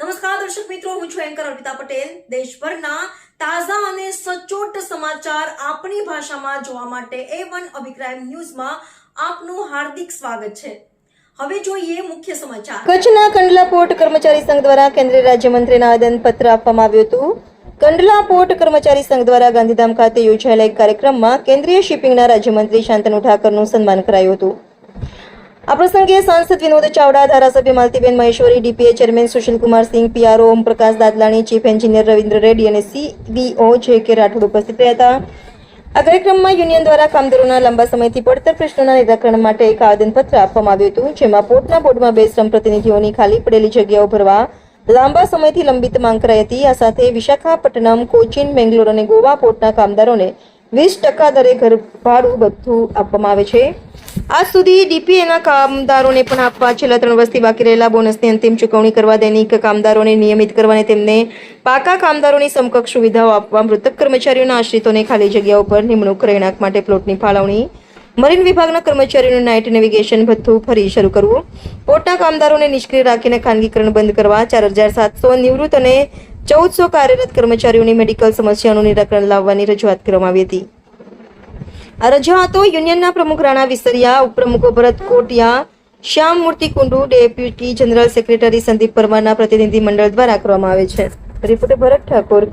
નમસ્કાર, દર્શક મિત્રો, હું છું એન્કર અર્પિતા પટેલ. દેશભરના તાજા અને સચોટ સમાચાર આપણી ભાષામાં જોવા માટે એ વન અભિપ્રાય ન્યૂઝમાં આપનું હાર્દિક સ્વાગત છે. હવે જોઈએ મુખ્ય સમાચાર. કચ્છના કંડલા પોર્ટ કર્મચારી સંઘ દ્વારા કેન્દ્રીય રાજ્યમંત્રીને આવેદનપત્ર આપવામાં આવ્યું હતું. કંડલા પોર્ટ કર્મચારી સંઘ દ્વારા ગાંધીધામ ખાતે યોજાયેલા એક કાર્યક્રમમાં કેન્દ્રીય શિપિંગના રાજ્યમંત્રી શાંતનુ ઠાકરનું સન્માન કરાયું હતું. આ પ્રસંગે સાંસદ વિનોદ ચાવડા, ધારાસભ્ય Maltiben Maheshwari, DPA chairman Sushilkumar Singh, PRO Omprakash Dadlani, chief engineer Ravindra Reddy અને સીવીઓ જે કે રાઠોડ ઉપસ્થિત રહ્યા હતા આ કાર્યક્રમમાં યુનિયન દ્વારા કામદારોના લાંબા સમયથી પડતર પ્રશ્નોના નિરાકરણ માટે એક આવેદનપત્ર આપવામાં આવ્યું હતું, જેમાં પોર્ટના બોર્ડમાં બે શ્રમ પ્રતિનિધિઓની ખાલી પડેલી જગ્યાઓ ભરવા, લાંબા સમયથી લંબિત માંગ કરાઈ હતી. આ સાથે વિશાખાપટ્ટનમ, કોચીન, બેંગ્લોર અને ગોવા પોર્ટના કામદારોને વીસ ટકા દરે ઘર ભાડું બધું આપવામાં આવે છે. આજ સુધી ડીપીએના કામદારોને પણ આપવા છેલ્લા ત્રણ વર્ષથી બાકી રહેલા બોનસની અંતિમ ચૂકવણી કરવા દૈનિક કામદારોને નિયમિત કરવા અને તેમને પાકા કામદારોની સમકક્ષ સુવિધાઓ આપવા મૃતક કર્મચારીઓના આશ્રિતોને ખાલી જગ્યાઓ પર નિમણૂક રહેણાંક માટે પ્લોટની ફાળવણી. મરીન વિભાગના કર્મચારીઓનું નાઇટ નેવિગેશન ભથ્થું ફરી શરૂ કરવું. પોટા કામદારોને નિષ્ક્રિય રાખીને ખાનગીકરણ બંધ કરવા ચાર હજાર સાતસો નિવૃત્ત અને ચૌદસો કાર્યરત કર્મચારીઓની મેડિકલ સમસ્યાઓનું નિરાકરણ લાવવાની રજૂઆત કરવામાં આવી હતી. આ રજૂઆતો યુનિયનના પ્રમુખ Rana વિસરિયા, ઉપપ્રમુખો Bharat Kotiya Shyam Murthy Kundu, deputy general secretary Sandeep પરમારના પ્રતિનિધિ મંડળ દ્વારા કરવામાં આવે છે. રિપોર્ટર ભરત ઠાકોર